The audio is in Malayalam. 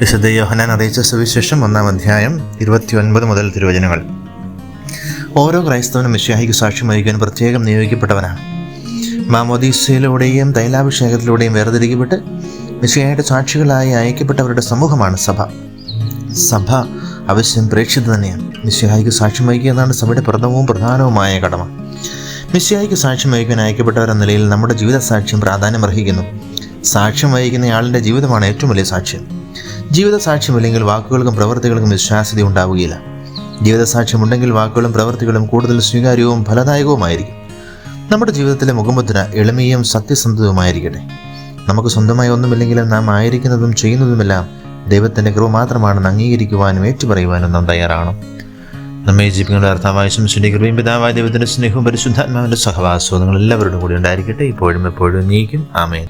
വിശുദ്ധ യോഹനാൻ അറിയിച്ച സുവിശേഷം ഒന്നാം അധ്യായം ഇരുപത്തിയൊൻപത് മുതൽ തിരുവചനങ്ങൾ. ഓരോ ക്രൈസ്തവനും മിഷ്യാഹിക്ക് സാക്ഷ്യം വഹിക്കാൻ പ്രത്യേകം നിയോഗിക്കപ്പെട്ടവനാണ്. മാമോദീസയിലൂടെയും തൈലാഭിഷേകത്തിലൂടെയും വേർതിരിക്കപ്പെട്ട് മിശ്യായുടെ സാക്ഷികളായി അയക്കപ്പെട്ടവരുടെ സമൂഹമാണ് സഭ. സഭ അവശ്യം പ്രേക്ഷിത തന്നെയാണ്. മിശ്യാഹിക്ക് സാക്ഷ്യം വഹിക്കുക എന്നാണ് സഭയുടെ പ്രഥമവും പ്രധാനവുമായ കടമ. മിശ്യാഹിക്ക് സാക്ഷ്യം വഹിക്കാൻ അയക്കപ്പെട്ടവരെന്ന നിലയിൽ നമ്മുടെ ജീവിത സാക്ഷ്യം പ്രാധാന്യം അർഹിക്കുന്നു. സാക്ഷ്യം വഹിക്കുന്നയാളിന്റെ ജീവിതമാണ് ഏറ്റവും വലിയ സാക്ഷ്യം. ജീവിത സാക്ഷ്യമില്ലെങ്കിൽ വാക്കുകൾക്കും പ്രവൃത്തികൾക്കും വിശ്വാസ്യത ഉണ്ടാവുകയില്ല. ജീവിത സാക്ഷ്യമുണ്ടെങ്കിൽ വാക്കുകളും പ്രവൃത്തികളും കൂടുതൽ സ്വീകാര്യവും ഫലദായകവുമായിരിക്കും. നമ്മുടെ ജീവിതത്തിലെ മുഖമുദ്ര എളിമയും സത്യസന്ധതയുമായിരിക്കട്ടെ. നമുക്ക് സ്വന്തമായി ഒന്നുമില്ലെങ്കിലും നാം ആയിരിക്കുന്നതും ചെയ്യുന്നതുമെല്ലാം ദൈവത്തിന്റെ കൃപ മാത്രമാണെന്ന് അംഗീകരിക്കുവാനും ഏറ്റുപറയുവാനും നാം തയ്യാറാണ്. നമ്മെ ജീവിക്കുന്ന അർത്ഥമായും ശ്രീ കൃപയും പിതാവായ ദൈവത്തിന്റെ സ്നേഹവും പരിശുദ്ധാത്മാവിന്റെ സഹവാസവും നിങ്ങൾ എല്ലാവരുടെ കൂടി ഉണ്ടായിരിക്കട്ടെ. ഇപ്പോഴും എപ്പോഴും നീക്കും. ആമേൻ.